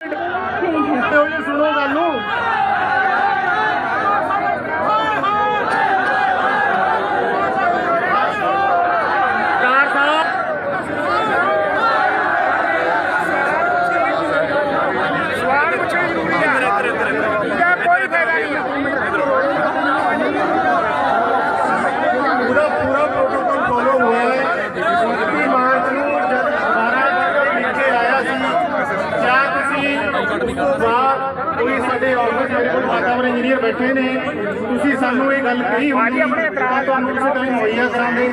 ਇਹੋ ਜਿਹੀ ਸੁਣੋ ਗੱਲ ਨੂੰ ਚਾਰ ਸਾਹਿਬ ਸਵਾਲ ਪੁੱਛਣਾ ਜ਼ਰੂਰੀ ਹੈ ਇਹਦਾ ਕੋਈ ਫਾਇਦਾ ਨਹੀਂ ਪੂਰਾ ਪੂਰਾ ਪ੍ਰੋਟੋਕਾਲ ਫੋਲੋ ਹੋਇਆ ਹੈ 29 ਮਾਰਚ ਨੂੰ ਜਦ 12 ਤੱਕ ਲਿਖ ਕੇ ਆਇਆ ਸੀ ਜਾਂ ਉਸ ਤੋਂ ਬਾਅਦ ਕੋਈ ਸਾਡੇ ਆਫਿਸ ਮੇਰੇ ਕੋਲ ਵਾਤਾਵਰਣ ਇੰਜੀਨੀਅਰ ਬੈਠੇ ਨੇ। ਤੁਸੀਂ ਸਾਨੂੰ ਇਹ ਗੱਲ ਕਹੀ ਹੁੰਦੀ ਤਾਂ ਤੁਹਾਨੂੰ ਕਿਸੇ ਟਾਈਮ ਮੁਹੱਈਆ ਕਰਾਂਗੇ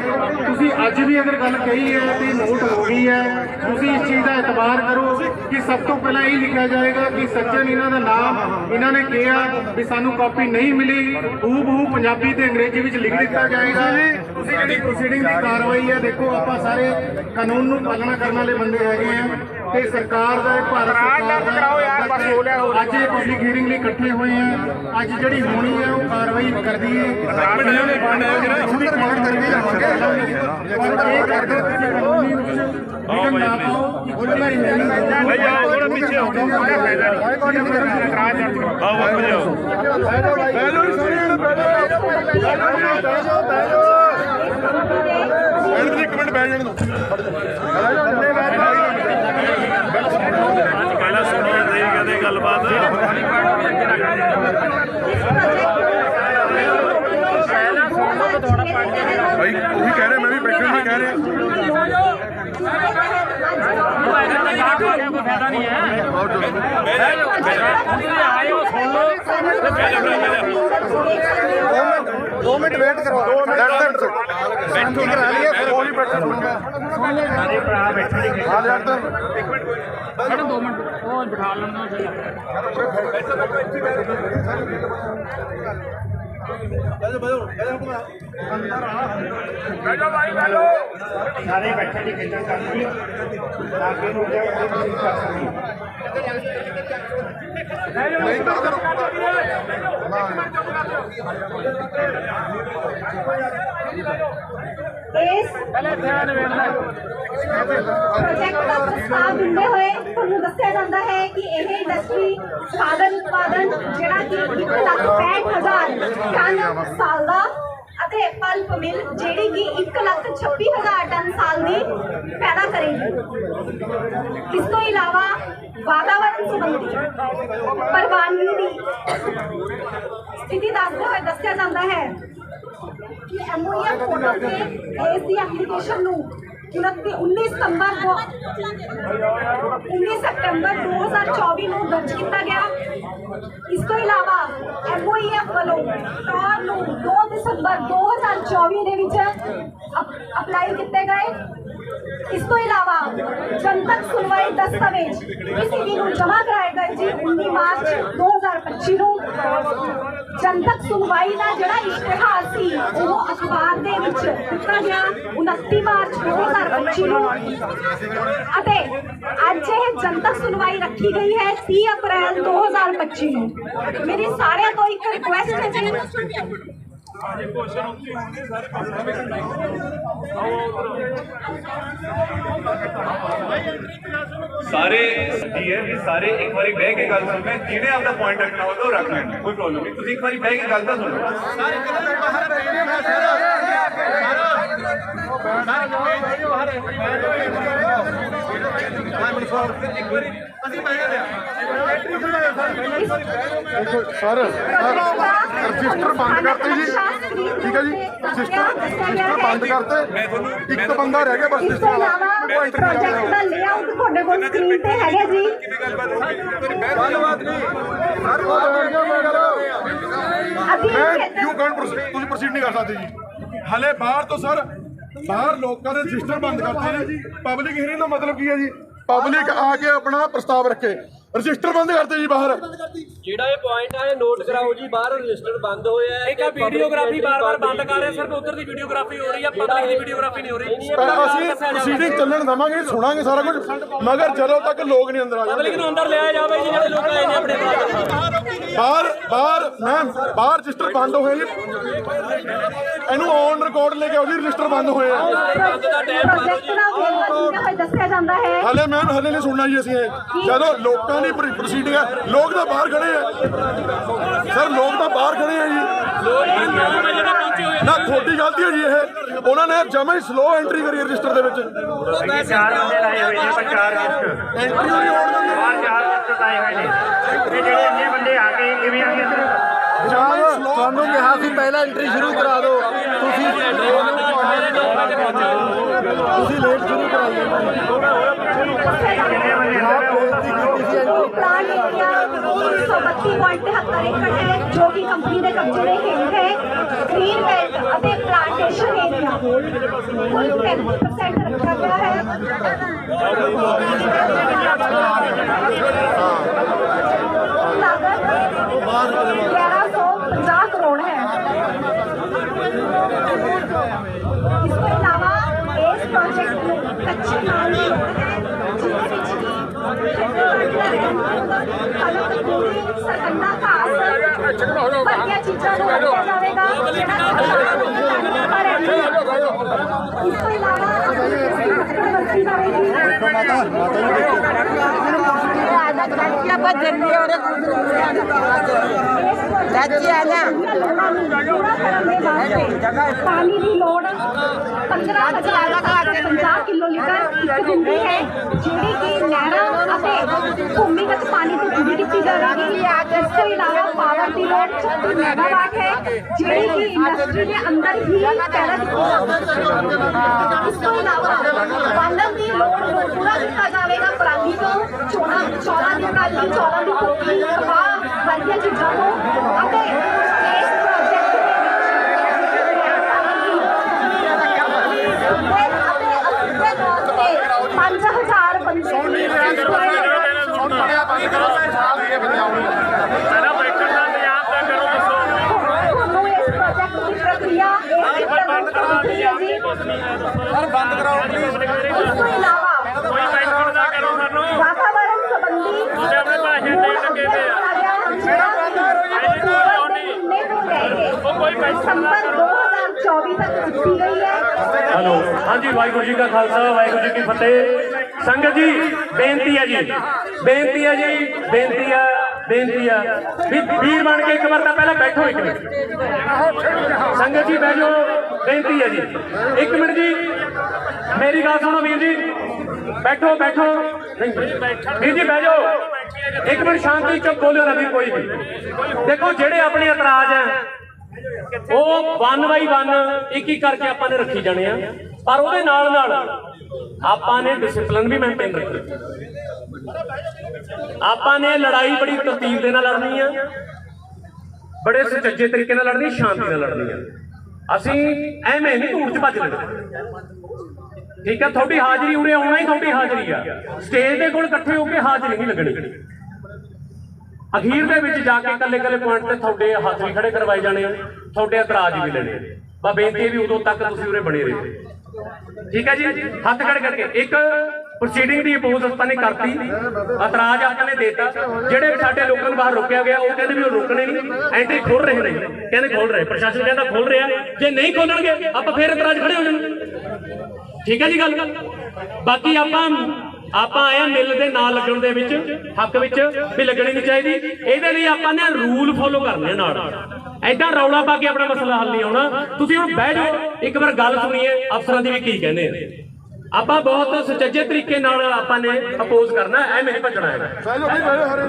ਤੁਸੀਂ ਅੱਜ ਵੀ ਅਗਰ ਗੱਲ ਕਹੀ ਹੈ ਤੇ ਨੋਟ ਹੋ ਗਈ ਹੈ। ਤੁਸੀਂ ਇਸ ਚੀਜ਼ ਦਾ ਇਤਬਾਰ ਕਰੋ ਕਿ ਸਭ ਤੋਂ ਪਹਿਲਾਂ ਇਹ ਲਿਖਿਆ ਜਾਏਗਾ ਕਿ ਸੱਜਣ ਇਹਨਾਂ ਦਾ ਨਾਮ ਇਹਨਾਂ ਨੇ ਕਿਹਾ ਵੀ ਸਾਨੂੰ ਕਾਪੀ ਨਹੀਂ ਮਿਲੀ। ਹੂ ਬਹੂ ਪੰਜਾਬੀ ਤੇ ਅੰਗਰੇਜ਼ੀ ਵਿੱਚ ਲਿਖ ਦਿੱਤਾ ਜਾਏਗਾ। ਤੁਸੀਂ ਜਿਹੜੀ ਪ੍ਰੋਸੀਡਿੰਗ ਦੀ ਕਾਰਵਾਈ ਹੈ। ਦੇਖੋ ਆਪਾਂ ਸਾਰੇ ਕਾਨੂੰਨ ਨੂੰ ਪਾਲਣਾ ਕਰਨ ਵਾਲੇ ਬੰਦੇ ਹੈਗੇ ਆ। ਤੇ ਸਰਕਾਰ ਦਾ ਇਹ ਭਾਰਤ ਸਰਕਾਰ ਦਾ ਕਰਾਓ ਯਾਰ ਬਸ ਹੋ ਲਿਆ ਅੱਜ ਇਹ ਪਬਲਿਕ ਹੀਅਰਿੰਗ ਲਈ ਇਕੱਠੇ ਹੋਏ ਆ। ਅੱਜ ਜਿਹੜੀ ਹੋਣੀ ਹੈ ਉਹ ਕਾਰਵਾਈ ਕਰਦੀ ਹੈ ਇਹਨਾਂ ਨੇ ਬੰਦ ਜ਼ਰੂਰ ਕਾਰਡ ਕਰਕੇ ਜਾਵਾਂਗੇ ਪਰ ਇਹ ਕਰਦੇ ਤੁਸੀਂ ਕਾਨੂੰਨੀ ਵਿੱਚ ਵਿਘਨ ਨਾ ਪਾਓ ਖੁੱਲ੍ਹਣਾ ਹੀ ਨਹੀਂ ਨਹੀਂ ਜਾਓ ਥੋੜਾ ਪਿੱਛੇ ਹੋ ਜਾਓ ਕੋਈ ਫਾਇਦਾ ਨਹੀਂ। ਇਤਰਾਜ਼ ਦਰਜ ਕਰੋ। ਆਓ ਵਾਪਸ ਜਾਓ। ਬੈਲੋ ਹੀ ਨੇ ਬੈਲੋ ਬੈਲੋ ਬੈਲੋ ਇੱਕ ਮਿੰਟ ਬੈਠ ਜਾਣ ਦੋ ਪਹਿਲਾਂ ਸੁਣੋ ਨਹੀਂ ਕਹਿੰਦੇ ਗੱਲਬਾਤ ਭਾਈ ਉਹੀ ਕਹਿ ਰਿਹਾ ਮੈਂ ਵੀ ਬੈਠੇ ਨਹੀਂ ਕਹਿ ਰਿਹਾ ਦੋ ਮਿੰਟ ਵੇਟ ਕਰੋ ਦੋ ਮਿੰਟ ਬੈਠੋ ਕਰਾ ਲਈਏ ਫਿਰ ਉਹੀ ਬੈਠਾ ਸੁਣੂਗਾ ਸਾਰੇ ਭਰਾ ਬੈਠੇ ਨੇ ਹਾਂ ਯਾਰ ਤਾਂ ਸਾਰੇ ਬੈਠੇ ਨੇ ਕਿੰਨਾ ਕਰਨੀ ਲਾਗੇ ਨੂੰ ਜਾ ਕੇ ਤੁਸੀਂ ਕਰ ਸਕਦੇ ਇਸ ਪ੍ਰੋਜੈਕਟ ਦਾ ਪ੍ਰਸਤਾਵ ਦਿੰਦੇ ਹੋਏ ਤੁਹਾਨੂੰ ਦੱਸਿਆ ਜਾਂਦਾ ਹੈ ਕਿ ਇਹ ਇੰਡਸਟਰੀ ਸਾਧਨ ਉਤਪਾਦਨ ਜਿਹੜਾ ਕਿ 1 ਲੱਖ 65000 ਟਨ ਸਾਲ ਦਾ ਅਤੇ ਪਲਪ ਮਿਲ ਜਿਹੜੀ ਕਿ 1 ਲੱਖ 26000 ਟਨ ਸਾਲ ਦੀ ਪੈਦਾ ਕਰੇਗੀ। ਇਸ ਤੋਂ ਇਲਾਵਾ ਵਾਤਾਵਰਣ ਸੰਬੰਧੀ ਪ੍ਰਵਾਨਗੀ ਦੀ ਸਥਿਤੀ ਦੱਸਦੇ ਹੋਏ ਦੱਸਿਆ ਜਾਂਦਾ ਹੈ ਕਿ ਐਮਓਯੂ ਪੋਰਟਲ ਤੇ ਇਸ ਦੀ ਐਪਲੀਕੇਸ਼ਨ ਨੂੰ 29 19 ਸਤੰਬਰ ਨੂੰ 19 ਸਤੰਬਰ 2024 ਨੂੰ ਦਰਜ ਕੀਤਾ ਗਿਆ ਇਸ ਤੋਂ ਇਲਾਵਾ ਐਮਓਯੂ ਵੱਲੋਂ ਟੌਰ ਨੂੰ 2 ਦਸੰਬਰ 2024 ਦੇ ਵਿੱਚ ਅਪ- ਅਪਲਾਈ ਕੀਤੇ ਗਏ ਇਸ ਤੋਂ ਇਲਾਵਾ ਜਨਤਕ ਸੁਣਵਾਈ ਦਸਤਾਵੇਜ਼ ਪੀਸੀਬੀ ਨੂੰ ਜਮ੍ਹਾਂ ਕਰਾਏ ਗਏ ਜੀ 19 ਮਾਰਚ 2025 ਨੂੰ ਜਨਤਕ ਸੁਣਵਾਈ ਦਾ ਜਿਹੜਾ ਇਸ਼ਤਿਹਾਰ ਸੀ ਉਹ ਅਖਬਾਰ ਦੇ ਵਿੱਚ ਦਿੱਤਾ ਗਿਆ 29 ਮਾਰਚ 2025 ਨੂੰ ਅਤੇ ਅੱਜ ਇਹ ਜਨਤਕ ਸੁਣਵਾਈ ਰੱਖੀ ਗਈ ਹੈ 30 ਅਪ੍ਰੈਲ 2025 ਨੂੰ ਮੇਰੀ ਸਾਰਿਆਂ ਤੋਂ ਇੱਕ ਰਿਕੁਐਸਟ ਹੈ ਜੀ ਸਾਰੇ ਕੀ ਹੈ ਵੀ ਸਾਰੇ ਇੱਕ ਵਾਰੀ ਬਹਿ ਕੇ ਗੱਲ ਸੁਣੋ ਜਿਹਨੇ ਆਪਦਾ ਪੁਆਇੰਟ ਰੱਖਣਾ ਹੋਵੇ ਉਹ ਰੱਖ ਲੈਣ ਕੋਈ ਪ੍ਰੋਬਲਮ ਨਹੀਂ ਤੁਸੀਂ ਇੱਕ ਵਾਰੀ ਬਹਿ ਕੇ ਗੱਲ ਤਾਂ ਸੁਣੋ ਸਰ ਰਜਿਸਟਰ ਬੰਦ ਕਰਤੇ ਜੀ। ਠੀਕ ਹੈ ਜੀ ਰਜਿਸਟਰ ਰਜਿਸਟਰ ਬੰਦ ਕਰਤੇ। ਇੱਕ ਬੰਦਾ ਰਹਿ ਗਿਆ ਬਸ ਇਸ ਤੋਂ ਇਲਾਵਾ ਪ੍ਰੋਜੈਕਟ ਦਾ ਲੇਆਊਟ ਤੁਹਾਡੇ ਕੋਲ ਸਕਰੀਨ ਤੇ ਹੈਗਾ ਜੀ। ਗੱਲਬਾਤ ਨਹੀਂ ਸਰ ਅਸੀਂ ਮੈਂ ਖੇਤਰ- ਯੂ ਕੈਨ ਤੁਸੀਂ ਪ੍ਰੋਸੀਡ ਨਹੀਂ ਕਰ ਸਕਦੇ ਜੀ। ਹਲੇ ਬਾਹਰ ਤੋਂ ਸਰ ਬਾਹਰ ਲੋਕਾਂ ਦੇ ਰਜਿਸਟਰ ਬੰਦ ਕਰਤੇ ਨੇ। ਪਬਲਿਕ ਹੀਅਰਿੰਗ ਦਾ ਮਤਲਬ ਕੀ ਹੈ ਜੀ? ਪਬਲਿਕ ਆ ਕੇ ਆਪਣਾ ਪ੍ਰਸਤਾਵ ਰੱਖੇ। ਰਜਿਸਟਰ ਬੰਦ ਕਰਤੇ ਜੀ ਬਾਹਰ। ਜਿਹੜਾ ਇਹ ਪੁਆਇੰਟ ਆ ਇਹ ਨੋਟ ਕਰਾਓ ਜੀ ਬਾਹਰ ਰਜਿਸਟਰ ਬੰਦ ਹੋਇਆ ਹੈ ਇੱਕ ਆ ਵੀਡੀਓਗ੍ਰਾਫੀ ਬਾਰ-ਬਾਰ ਬੰਦ ਕਰ ਰਹੇ ਸਿਰਫ ਉਧਰ ਦੀ ਵੀਡੀਓਗ੍ਰਾਫੀ ਹੋ ਰਹੀ ਆ ਪਬਲਿਕ ਦੀ ਵੀਡੀਓਗ੍ਰਾਫੀ ਨਹੀਂ ਹੋ ਰਹੀ। ਅਸੀਂ ਪ੍ਰੋਸੀਡਿੰਗ ਚੱਲਣ ਦਵਾਂਗੇ ਸੁਣਾਂਗੇ ਸਾਰਾ ਕੁਝ ਮਗਰ ਜਦੋਂ ਤੱਕ ਲੋਕ ਨਹੀਂ ਅੰਦਰ ਆ ਪਬਲਿਕ ਜਾਂਦੇ ਨੂੰ ਅੰਦਰ ਲਿਆਇਆ ਜਾਵੇ ਜੀ ਜਿਹੜੇ ਲੋਕ ਆਏ ਨੇ ਆਪਣੇ ਬਾਹਰ। ਬਾਹਰ ਬਾਹਰ ਮੈਮ ਬਾਹਰ ਰਜਿਸਟਰ ਬੰਦ ਹੋਏ ਜੀ। ਇਹਨੂੰ ਔਨ ਰਿਕਾਰਡ ਲੈ ਕੇ ਆਓ ਜੀ ਰਜਿਸਟਰ ਬੰਦ ਹੋਏ ਆ। ਹਲੇ ਮੈਮ ਹਲੇ ਨਹੀਂ ਸੁਣਨਾ ਜੀ ਅਸੀਂ ਜਦੋਂ ਲੋਕਾਂ ਦੀ ਪ੍ਰੋਸੀਡਿੰਗ ਹੈ ਲੋਕ ਤਾਂ ਬਾਹਰ ਖੜੇ ਸਰ ਲੋਕ ਤਾਂ ਬਾਹਰ ਖੜੇ ਆ ਜੀ ਨਾ ਤੁਹਾਡੀ ਗਲਤੀ ਹੈ ਜੀ ਇਹ ਉਹਨਾਂ ਨੇ ਜਮਾ ਹੀ ਸਲੋ ਐਂਟਰੀ ਕਰੀ ਰਜਿਸਟਰ ਦੇ ਵਿੱਚ ਚਾਰ ਬੰਦੇ ਲਾਏ ਹੋਏ ਨੇ ਪਰ ਚਾਰ ਲਿਸਟ ਐਂਟਰੀ ਹੋਈ ਹੋਣ ਦਿੰਦੇ ਬਾਹਰ ਚਾਰ ਲਿਸਟ ਲਾਏ ਹੋਏ ਨੇ ਤੇ ਜਿਹੜੇ ਇੰਨੇ ਬੰਦੇ ਆ ਗਏ ਕਿਵੇਂ ਆ ਗਏ ਇੱਧਰ ਤੁਹਾਨੂੰ ਕਿਹਾ ਸੀ ਪਹਿਲਾਂ ਐਂਟਰੀ ਸ਼ੁਰੂ ਕਰਾ ਦਿਓ ਤੁਸੀਂ ਤੁਸੀਂ ਲੇਟ ਸ਼ੁਰੂ ਕਰਾਈ सौ बत्ती पॉइंट तिहत्तर एकड़ है, जो कि कंपनी के कब्जे में हेठ है ग्रीन बेल्ट प्लांटेशन एरिया कुल 30% रखा गया है। ग्यारह सौ है। इसके अलावा इस प्रोजेक्ट में कच्चे माल ਵਰਗੀਆਂ ਚੀਜ਼ਾਂ ਨੂੰ ਵਰਤਿਆ ਜਾਵੇਗਾ ਜਿਹੜਾ ਕਿਸਾਨ ਪਰ ਹੈ ਇਸ ਤੋਂ ਇਲਾਵਾ ਆਪਣੀ ਵਰਤੀ ਜਾਵੇਗੀ ਚਾਚੀ ਆ ਜਾ ਪੂਰਾ ਕਰਨ ਦੇ ਵਾਸਤੇ ਪਾਣੀ ਦੀ ਲੋੜ 15050 ਕਿਲੋ ਲੀਟਰ ਇੱਕ ਦਿਨ ਦੀ ਹੈ ਜਿਹੜੀ ਕਿ ਨਹਿਰਾਂ ਅਤੇ ਇਲਾਵਾ ਪਾਵਰ ਦੀ ਲੋੜ 36 ਮੈਗਾਵਾਟ ਹੈ ਜਿਹੜੀ ਕਿ ਇੰਡਸਟਰੀ ਦੇ ਅੰਦਰ ਹੀ ਪੈਦਾ ਕੀਤੀ ਜਾਵੇਗੀ ਇਸ ਤੋਂ ਇਲਾਵਾ ਬਾਲਣ ਦੀ ਲੋੜ ਨੂੰ ਪੂਰਾ ਕੀਤਾ ਜਾਵੇਗਾ ਪਰਾਲੀ ਤੋਂ ਚੋਣਾ ਚੌਲਾਂ ਦੀ ਪਰਾਲੀ ਚੌਲਾਂ ਦੀ ਕੁੱਟੀ ਕਪਾਹ ਵਰਗੀਆਂ ਚੀਜ਼ਾਂ ਤੋਂ ਅਤੇ ਇਸ ਪ੍ਰੋਜੈਕਟ ਦੇ ਪੰਜ ਹਜ਼ਾਰ ਬੰਦੇ ਦੀ ਹੁਣ ਪੜਿਆ ਪਾਣੀ ਕਰੋ ਸਾਲ ਦੇ ਬੰਦੇ ਸਾਰਾ ਬੈਠਣ ਦਾ ਇੰਤਜ਼ਾਮ ਤਾਂ ਕਰੋ ਦੱਸੋ ਤੁਹਾਨੂੰ ਇਸ ਪ੍ਰੋਜੈਕਟ ਦੀ ਪ੍ਰਕਿਰਿਆ ਇਸ ਬੰਦ ਕਰਵਾ ਦੀ ਦਿਆ ਆਪਣੀ ਕੁਛ ਨਹੀਂ ਸਰ ਬੰਦ ਕਰਾਓ ਪਲੀਜ਼ ਇਸ ਤੋਂ ਇਲਾਵਾ ਕੋਈ ਬੈਠਣ ਦਾ ਕਰੋ ਸਾਨੂੰ। ਵਾਤਾਵਰਣ ਸੰਬੰਧੀ ਤੁਸੀਂ ਆਪਣੇ ਭਾਸ਼ਣ ਦੇ ਲੱਗੇ ਪਏ ਆ। ਉਹ ਕੋਈ ਪੈਸਾ ਨਾ ਸੰਪਰ 2024 ਤੱਕ ਦਿੱਤੀ ਗਈ ਹੈ। ਹੈਲੋ। ਹਾਂਜੀ ਵਾਹਿਗੁਰੂ ਜੀ ਕਾ ਖਾਲਸਾ ਵਾਹਿਗੁਰੂ ਜੀ ਕੀ ਫਤਿਹ। ਸੰਗਤ ਜੀ ਬੇਨਤੀ ਹੈ ਜੀ। ਬੇਨਤੀ ਹੈ ਜੀ ਬੇਨਤੀ ਹੈ ਬੇਨਤੀ ਹੈ ਵੀ ਵੀਰ ਬਣ ਕੇ ਇੱਕ ਵਾਰ ਤਾਂ ਪਹਿਲਾਂ ਬੈਠੋ ਇੱਕ ਮਿੰਟ। ਸੰਗਤ ਜੀ, ਬਹਿ ਬੇਨਤੀ ਹੈ ਜੀ। ਇੱਕ ਮਿੰਟ ਜੀ। ਮੇਰੀ ਗੱਲ ਸੁਣੋ ਵੀਰ ਜੀ। ਬੈਠੋ ਬੈਠੋ। ਵੀਰ ਜੀ, ਬਹਿ ਜਾਓ। ਇੱਕ ਮਿੰਟ ਸ਼ਾਂਤੀ ਚੁੱਪ ਬੋਲਿਓ ਨਾ ਵੀ ਕੋਈ ਵੀ ਦੇਖੋ, ਜਿਹੜੇ ਆਪਣੇ ਇਤਰਾਜ਼ ਹੈ ਉਹ ਵਨ ਬਾਈ ਵਨ ਇੱਕ ਇੱਕ ਕਰਕੇ ਆਪਾਂ ਨੇ ਰੱਖੀ ਜਾਣੇ ਆ। ਪਰ ਉਹਦੇ ਨਾਲ ਨਾਲ ਆਪਾਂ ਨੇ ਡਿਸਪਲਿਨ ਵੀ ਮੇਨਟੇਨ ਰੱਖਣਾ ਆਪਾਂ ਨੇ ਲੜਾਈ ਬੜੀ ਤਰਤੀਬ ਦੇ ਨਾਲ ਲੜਨੀ ਆ। ਬੜੇ ਸੁਚੱਜੇ ਤਰੀਕੇ ਨਾਲ ਲੜਨੀ, ਸ਼ਾਂਤੀ ਨਾਲ ਲੜਨੀ ਆ। ਅਸੀਂ ਐਵੇਂ ਨਹੀਂ ਧੂੜ ਚ ਭੱਜ ਲੈਣਾ। ਠੀਕ ਆ, ਤੁਹਾਡੀ ਹਾਜ਼ਰੀ ਉਰੇ ਆਉਣਾ ਹੀ ਤੁਹਾਡੀ ਹਾਜ਼ਰੀ ਆ। ਸਟੇਜ ਦੇ ਕੋਲ ਇਕੱਠੇ ਹੋ ਕੇ ਹਾਜ਼ਰੀ ਨਹੀਂ ਲੱਗਣੀ। ਅਖੀਰ ਦੇ ਵਿੱਚ ਜਾ ਕੇ ਇਕੱਲੇ ਇਕੱਲੇ ਪੁਆਇੰਟ ਤੇ ਤੁਹਾਡੇ ਹੱਥ ਵੀ ਖੜੇ ਕਰਵਾਏ ਜਾਣੇ ਆ। ਤੁਹਾਡੇ ਇਤਰਾਜ਼ ਵੀ ਲੈਣੇ ਆ। ਬਾ ਬੇਨਤੀ ਹੈ ਵੀ ਉਦੋਂ ਤੱਕ ਤੁਸੀਂ ਉਰੇ ਬਣੇ ਰਹੋ। ਠੀਕ ਹੈ ਜੀ? ਹੱਥ ਖੜੇ ਕਰਕੇ। ਇੱਕ ਪ੍ਰੋਸੀਡਿੰਗ ਦੀ ਅਪੋਜ਼ ਆਪਾਂ ਨੇ ਕਰਤੀ। ਇਤਰਾਜ਼ ਆਪਾਂ ਨੇ ਦੇਤਾ। ਜਿਹੜੇ ਸਾਡੇ ਲੋਕਾਂ ਨੂੰ ਬਾਹਰ ਰੋਕਿਆ ਗਿਆ, ਉਹ ਕਹਿੰਦੇ ਵੀ ਉਹ ਰੋਕਣੇ ਨਹੀਂ। ਐਂਟਰੀ ਖੋਲ ਰਹੇ ਨੇ। ਕਹਿੰਦੇ ਖੋਲ ਰਹੇ। ਪ੍ਰਸ਼ਾਸਨ ਕਹਿੰਦਾ ਖੋਲ ਰਿਹਾ। ਜੇ ਨਹੀਂ ਖੋਲਣਗੇ ਆਪਾਂ ਫੇਰ ਇਤਰਾਜ਼ ਖੜੇ ਹੋ ਜਾਣਗੇ ਠੀਕ ਹੈ ਜੀ ਗੱਲ? ਬਾਕੀ ਆਪਾਂ ਆਪਾਂ ਆਏ ਮਿਲ ਦੇ ਨਾਲ ਲੱਗਣ ਦੇ ਵਿੱਚ ਹੱਕ ਵਿੱਚ ਵੀ ਲੱਗਣੀ ਨਹੀਂ ਚਾਹੀਦੀ। ਇਹਦੇ ਲਈ ਆਪਾਂ ਨੇ ਰੂਲ ਫੋਲੋ ਕਰਨੇ ਨਾਲ। ਐਦਾਂ ਰੌਲਾ ਪਾ ਕੇ ਆਪਣਾ ਮਸਲਾ ਹੱਲ ਨਹੀਂ ਆਉਣਾ। ਤੁਸੀਂ ਹੁਣ ਬਹਿ ਜਾਓ ਇੱਕ ਵਾਰ ਗੱਲ ਸੁਣੀਏ ਅਫਸਰਾਂ ਦੀ ਵੀ ਕੀ ਕਹਿੰਦੇ ਆ। ਆਪਾਂ ਬਹੁਤ ਸੁਚੱਜੇ ਤਰੀਕੇ ਨਾਲ ਆਪਾਂ ਨੇ ਅਪੋਜ਼ ਕਰਨਾ ਐਵੇਂ ਨਹੀਂ ਭੱਜਣਾ ਹੈਗਾ। ਬਹਿ ਜਾਓ ਬਈ ਬਹਿ ਜਾਓ ਹਰੇ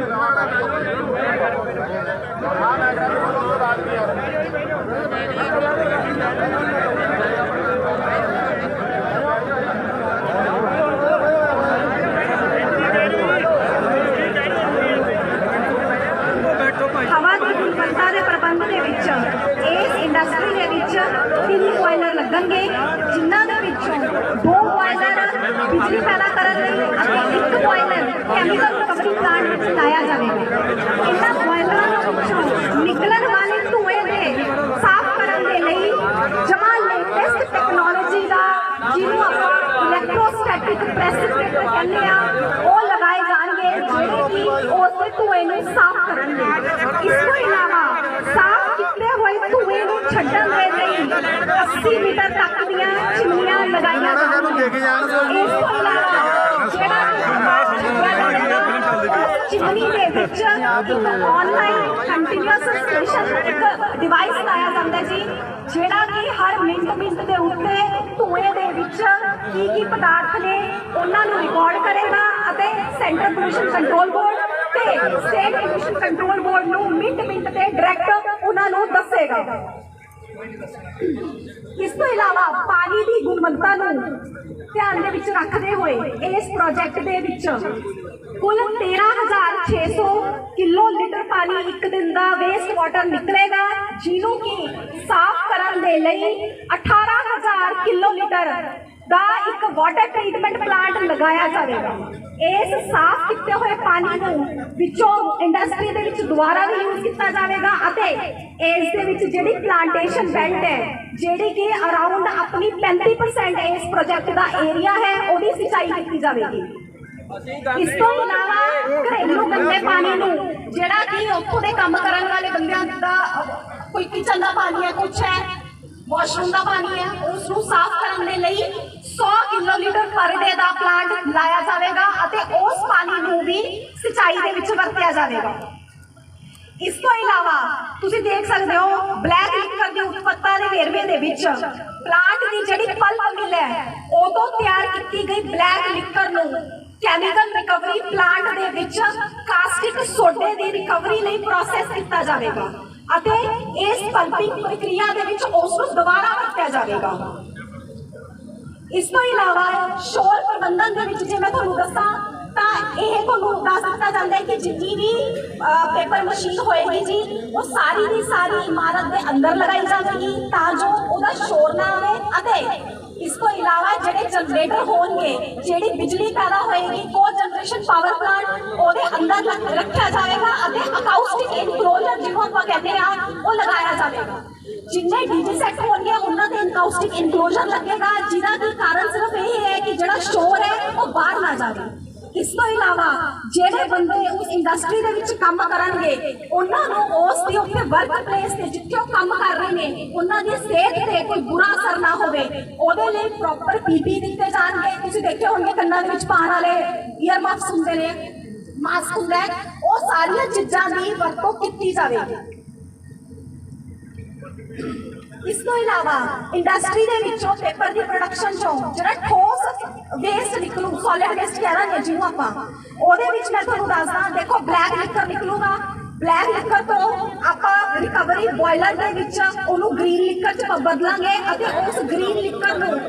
ਹਵਾ ਦੀ ਗੁਣਵੱਤਾ ਦੇ ਪ੍ਰਬੰਧ ਦੇ ਵਿੱਚ ਇਸ ਇੰਡਸਟਰੀ ਦੇ ਵਿੱਚ ਤਿੰਨ ਬੋਇਲਰ ਲੱਗਣਗੇ ਜਿਨ੍ਹਾਂ ਦੇ ਵਿੱਚੋਂ ਦੋ ਬੋਇਲਰ ਬਿਜਲੀ ਪੈਦਾ ਕਰਨ ਲਈ ਅਤੇ ਇੱਕ ਬੋਇਲਰ ਕੈਮੀਕਲ ਰਿਕਵਰੀ ਪਲਾਂਟ ਵਿੱਚ ਲਾਇਆ ਜਾਵੇਗਾ ਇਹਨਾਂ ਬੋਇਲਰਾਂ ਵਿੱਚੋਂ ਨਿਕਲਣ ਵਾਲੇ ਧੂਏ ਦੇ ਸਾਫ਼ ਕਰਨ ਦੇ ਲਈ ਜਮਾ ਲੇਟੈਸਟ ਟੈਕਨੋਲੋਜੀ ਦਾ ਜਿਹਨੂੰ ਆਪਾਂ ਇਲੈਕਟ੍ਰੋਸਟੈਟਿਕ ਪ੍ਰੈਸਿਪਿਟੇਟਰ ਕਹਿੰਦੇ ਆ ਉਹ ਲਗਾਏ ਜਾਣਗੇ ਜਿਹੜੇ ਕਿ ਉਸ ਦੇ ਧੂਏ ਨੂੰ ਸਾਫ਼ ਕਰਨਗੇ ਇਸ ਤੋਂ ਇਲਾਵਾ ਸਾਫ਼ ਕੀਤੇ ਹੋਏ ਧੂਏ ਨੂੰ ਛੱਡਣ ਦੇ ਲਈ 80 ਮੀਟਰ ਤੱਕ ਦੀਆਂ ਚਿਮਨੀਆਂ ਲਗਾਈਆਂ ਜਾਣਗੀਆਂ ਇਸ ਤੋਂ ਇਲਾਵਾ ਜਿਹੜਾ ਚਿਮਨੀ ਦੇ ਵਿੱਚ ਇੱਕ ਆਨਲਾਈਨ ਕੰਟੀਨਿਊਸ ਸਟੇਸ਼ਨ ਇੱਕ ਡਿਵਾਈਸ ਲਾਇਆ ਜਾਂਦਾ ਜੀ ਜਿਹੜਾ ਕਿ ਹਰ ਮਿੰਟ ਮਿੰਟ ਦੇ ਉੱਤੇ ਧੂਏ ਦੇ ਵਿੱਚ ਕੀ ਕੀ ਪਦਾਰਥ ਨੇ ਉਹਨਾਂ ਨੂੰ ਰਿਕਾਰਡ ਕਰੇਗਾ। ਅਤੇ ਸੈਂਟਰਲ ਪੋਲੂਸ਼ਨ ਕੰਟਰੋਲ ਬੋਰਡ ਤੇ ਸਟੇਟ ਪੋਲੂਸ਼ਨ ਕੰਟਰੋਲ ਬੋਰਡ ਨੂੰ ਮਿੰਟ ਮਿੰਟ ਤੇ ਡਾਇਰੈਕਟ ਉਹਨਾਂ ਨੂੰ ਦੱਸੇਗਾ। ਇਸ ਤੋਂ ਇਲਾਵਾ ਪਾਣੀ ਦੀ ਗੁਣਵੱਤਾ ਨੂੰ ਧਿਆਨ ਦੇ ਵਿੱਚ ਰੱਖਦੇ ਹੋਏ ਇਸ ਪ੍ਰੋਜੈਕਟ ਦੇ ਵਿੱਚ ਕੁੱਲ 13600 ਕਿਲੋ ਲੀਟਰ ਪਾਣੀ ਇੱਕ ਦਿਨ ਦਾ ਵੇਸਟ ਵਾਟਰ ਨਿਕਲੇਗਾ, ਜਿਹਨੂੰ ਕਿ ਸਾਫ਼ ਕਰਨ ਦੇ ਲਈ 18000 ਕਿਲੋ ਲੀਟਰ ਦਾ ਇੱਕ ਵਾਟਰ ਟ੍ਰੀਟਮੈਂਟ ਪਲਾਂਟ ਲਗਾਇਆ ਜਾਵੇਗਾ। ਇਸ ਸਾਫ਼ ਕੀਤੇ ਹੋਏ ਪਾਣੀ ਨੂੰ ਵਿੱਚੋਂ ਇੰਡਸਟਰੀ ਦੇ ਵਿੱਚ ਦੁਬਾਰਾ ਵੀ ਯੂਜ਼ ਕੀਤਾ ਜਾਵੇਗਾ ਅਤੇ ਇਸ ਦੇ ਵਿੱਚ ਜਿਹੜੀ ਪਲਾਂਟੇਸ਼ਨ ਬੈਲਟ ਹੈ, ਜਿਹੜੀ ਕਿ ਅਰਾਊਂਡ ਆਪਣੀ 35% ਇਸ ਪ੍ਰੋਜੈਕਟ ਦਾ ਏਰੀਆ ਹੈ, ਉਹਦੀ ਸਿੰਚਾਈ ਕੀਤੀ ਜਾਵੇਗੀ। ਇਸ ਤੋਂ ਇਲਾਵਾ ਘਰੇਲੂ ਗੰਦੇ ਪਾਣੀ ਨੂੰ, ਜਿਹੜਾ ਕਿ ਉੱਥੋਂ ਦੇ ਕੰਮ ਕਰਨ ਵਾਲੇ ਬੰਦਿਆਂ ਦਾ ਕੋਈ ਕਿਚਨ ਦਾ ਪਾਣੀ ਹੈ, ਕੁਛ ਹੈ ਵਾਸ਼ਰੂਮ ਦਾ ਪਾਣੀ ਹੈ ਉਸ ਨੂੰ ਸਾਫ਼ ਕਰਨ ਦੇ ਲਈ 100 ਕਿਲੋ ਪਰ ਡੇ ਦਾ ਪਲਾਂਟ ਲਾਇਆ ਜਾਵੇਗਾ ਅਤੇ ਉਸ ਪਾਣੀ ਨੂੰ ਵੀ ਸਿੰਚਾਈ ਦੇ ਵਿੱਚ ਵਰਤਿਆ ਜਾਵੇਗਾ। ਇਸ ਤੋਂ ਇਲਾਵਾ ਤੁਸੀਂ ਦੇਖ ਸਕਦੇ ਹੋ ਬਲੈਕ ਲਿਕਰ ਦੀ ਉਤਪੱਤਾ ਦੇ ਵੇਰਵੇ ਦੇ ਵਿੱਚ ਪਲਾਂਟ ਦੀ ਜਿਹੜੀ ਪਲਪ ਮਿਲ ਹੈ, ਉਹ ਤਿਆਰ ਕੀਤੀ ਗਈ ਬਲੈਕ ਲਿਕਰ ਨੂੰ ਕੈਮੀਕਲ ਰਿਕਵਰੀ ਪਲਾਂਟ ਦੇ ਵਿੱਚ ਕਾਸਟਿਕ ਸੋਡੇ ਦੀ ਰਿਕਵਰੀ ਲਈ ਪ੍ਰੋਸੈਸ ਕੀਤਾ ਜਾਵੇਗਾ। ਅਤੇ ਇਸ ਪਲਪਿੰਗ ਪ੍ਰਕਿਰਿਆ ਦੇ ਵਿੱਚ ਉਸ ਨੂੰ ਦੁਬਾਰਾ ਵਰਤਿਆ ਜਾਵੇਗਾ। ਇਸ ਤੋਂ ਇਲਾਵਾ ਸ਼ੋਰ ਪ੍ਰਬੰਧਨ ਦੇ ਵਿੱਚ ਜੇ ਮੈਂ ਤੁਹਾਨੂੰ ਦੱਸਾਂ, ਤਾਂ ਇਹ ਤੁਹਾਨੂੰ ਦੱਸ ਦਿੱਤਾ ਜਾਂਦਾ ਹੈ ਕਿ ਜਿੰਨੀ ਵੀ ਪੇਪਰ ਮਸ਼ੀਨ ਹੋਏਗੀ ਜੀ, ਉਹ ਸਾਰੀ ਦੀ ਸਾਰੀ ਇਮਾਰਤ ਦੇ ਅੰਦਰ ਲਗਾਈ ਜਾਵੇਗੀ ਤਾਂ ਜੋ ਉਹਦਾ ਸ਼ੋਰ ਨਾ ਆਵੇ ਅਤੇ ਇਸ ਤੋਂ ਇਲਾਵਾ ਜਿਹੜੇ ਜਨਰੇਟਰ ਹੋਣਗੇ ਜਿਹੜੀ ਬਿਜਲੀ ਪੈਦਾ ਹੋਏਗੀ ਕੋ ਜਨਰੇਸ਼ਨ ਪਾਵਰ ਪਲਾਂਟ ਉਹਦੇ ਅੰਦਰ ਰੱਖ- ਰੱਖਿਆ ਜਾਏਗਾ ਅਤੇ ਅਕਾਊਸਟਿਕ ਇਨਕਲੋਜ਼ਰ ਜਿਹਨੂੰ ਆਪਾਂ ਕਹਿੰਦੇ ਆ ਉਹ ਲਗਾਇਆ ਜਾਵੇਗਾ ਜਿੰਨੇ ਡੀਜੀ ਸੈੱਟ ਹੋਣਗੇ ਉਹਨਾਂ ਦੇ ਇਨਕਾਊਸਟਿਕ ਇਨਕਲੋਜ਼ਰ ਲੱਗੇਗਾ ਜਿਹਦਾ ਕੀ ਕਾਰਨ ਸਿਰਫ ਇਹ ਹੈ ਕਿ ਜਿਹੜਾ ਸ਼ੋਰ ਹੈ ਉਹ ਬਾਹਰ ਨਾ ਜਾਵੇ ਇਸ ਤੋਂ ਇਲਾਵਾ ਜਿਹੜੇ ਬੰਦੇ ਉਸ ਇੰਡਸਟਰੀ ਦੇ ਵਿੱਚ ਕੰਮ ਕਰਨਗੇ, ਉਹਨਾਂ ਨੂੰ ਉਸ ਦੇ ਉੱਤੇ ਵਰਕ ਪਲੇਸ ਤੇ ਜਿੱਥੇ ਉਹ ਕੰਮ ਕਰ ਰਹੇ ਨੇ, ਉਹਨਾਂ ਦੀ ਸਿਹਤ ਤੇ ਕੋਈ ਬੁਰਾ ਅਸਰ ਨਾ ਹੋਵੇ, ਉਹਦੇ ਲਈ ਪ੍ਰੋਪਰ ਪੀਪੀ ਦਿੱਤੇ ਜਾਣਗੇ। ਤੁਸੀਂ ਦੇਖਿਆ ਹੋਣਗੇ ਕੰਨਾਂ ਦੇ ਵਿੱਚ ਪਾਉਣ ਵਾਲੇ ਈਅਰ ਮਫਸ ਹੁੰਦੇ ਨੇ ਮਾਸਕ ਹੁੰਦਾ ਉਹ ਸਾਰੀਆਂ ਚੀਜ਼ਾਂ ਦੀ ਵਰਤੋਂ ਕੀਤੀ ਜਾਵੇਗੀ। ਇਸ ਤੋਂ ਇਲਾਵਾ ਇੰਡਸਟਰੀ ਦੇ ਵਿੱਚੋਂ ਪੇਪਰ ਦੀ ਪ੍ਰੋਡਕਸ਼ਨ ਚੋਂ ਜਿਹੜਾ ਠੋਸ ਵੇਸਟ ਨਿਕਲੂ ਸੋਲਿਡ ਵੇਸਟ ਕਹਿੰਦੇ ਜਿਹਨੂੰ ਆਪਾਂ, ਉਹਦੇ ਵਿੱਚ ਮੈਂ ਤੁਹਾਨੂੰ ਦੱਸਦਾ, ਦੇਖੋ ਬਲੈਕ ਲਿਕਰ ਨਿਕਲੂਗਾ। ਬਲੈਕ ਲਿਕਰ ਤੋਂ ਆਪਾਂ ਰਿਕਵਰੀ ਬੋਇਲਰ ਦੇ ਵਿੱਚ ਉਹਨੂੰ ਗ੍ਰੀਨ ਲਿਕਰ ਚ ਬਦਲਾਂਗੇ ਅਤੇ ਉਸ ਗ੍ਰੀਨ ਲਿਕਰ ਨੂੰ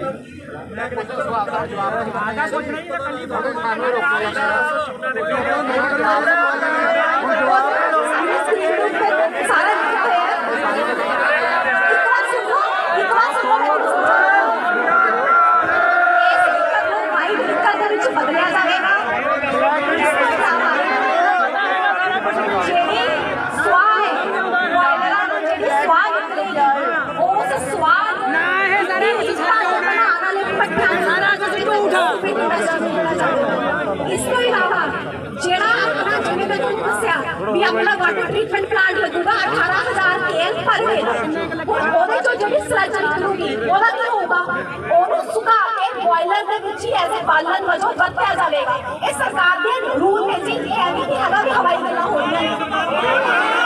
ਸਾਰਾ ਲਿਖਿਆ ਹੋਇਆ ਹੈ ਇੱਕ ਵਾਰ ਸੁਣੋ ਇੱਕ ਵਾਰ ਸੁਣੋ ਮੈਨੂੰ ਸਮਝਾਓ ਇਸ ਲਿਕਰ ਨੂੰ ਵਾਈਟ ਲਿਕਰ ਦੇ ਵਿੱਚ ਬਦਲਿਆ ਜਾਵੇਗਾ ਇਸ ਤੋਂ ਇਲਾਵਾ ਜਿਹੜੀ ਸਵਾਹ ਹੈ ਬੋਇਲਰਾਂ ਨੂੰ ਜਿਹੜੀ ਸਵਾਹ ਨਿਕਲੇਗੀ ਉਸ ਸਵਾਹ ਨਾ ਇਹ ਸਾਰੇ ਬਣਾਉਣ ਵਾਲੇ ਪੱਠਿਆਂ ਸਾਰਾ ਕੁਝ ਝੂਠਾ ਇਸ ਤੋਂ ਇਲਾਵਾ ਜਿਹੜਾ ਆਪਣਾ, ਜਿਵੇਂ ਮੈਂ ਤੁਹਾਨੂੰ ਦੱਸਿਆ ਵੀ ਆਪਣਾ ਵਾਟਰ ਟ੍ਰੀਟਮੈਂਟ ਪਲਾਂਟ ਲੱਗੂਗਾ 18000 ਕੇਲ ਪਰ ਡੇ ਹੁਣ ਉਹਦੇ ਚੋਂ ਜਿਹੜੀ ਸਲਜ ਨਿਕਲੂਗੀ ਉਹਦਾ ਕੀ ਹੋਊਗਾ? ਉਹਨੂੰ ਸੁਕਾ ਕੇ ਬੋਇਲਰ ਦੇ ਵਿੱਚ ਹੀ ਐਸੇ ਬਾਲਣ ਵਜੋਂ ਵਰਤਿਆ ਜਾਵੇਗਾ। ਇਹ ਸਰਕਾਰ ਦੇ ਰੂਲ ਨੇ ਜੀ, ਇਹ ਐਵੇਂ ਨਹੀਂ ਹੈਗਾ ਵੀ ਹਵਾਈ ਗੱਲਾਂ ਹੋ ਰਹੀਆਂ ਨੇ।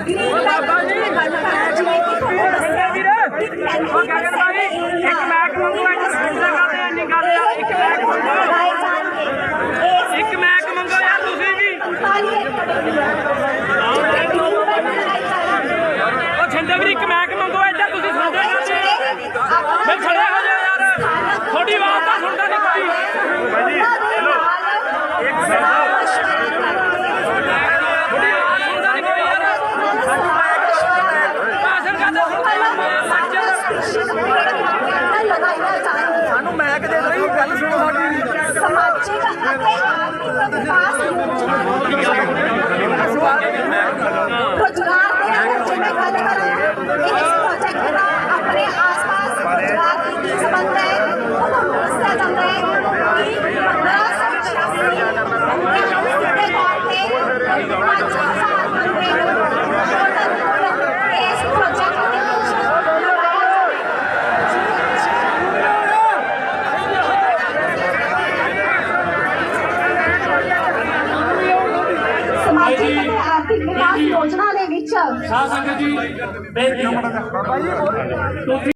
ਬਾਬਾ ਜੀ ਗੱਲ ਕਰਾਂ ਜੀ ਵੀਰ ਉਹ ਗਗਨ ਬਾਈ ਇੱਕ ਮੈਕ ਮੰਗੋ ਇੱਕ ਸੈਂਟਰ ਕਰਦੇ ਐਨੀ ਗੱਲ ਆ, ਇੱਕ ਮੈਕ ਮੰਗੋ ਇੱਕ ਮੈਕ ਮੰਗੋ ਯਾਰ ਤੁਸੀਂ ਵੀ ਉਹ ਛਿੰਦੇ ਵੀਰ ਇੱਕ ਮੈਕ ਮੰਗੋ ਐਡਾ ਤੁਸੀਂ ਸੁਣਦੇ ਕਰਦੇ ਹੋ। ਮੈਂ ਸਾਧ ਸੰਗਤ ਜੀ ਬੇਨਤੀ ਹੈ। ਤੁਸੀਂ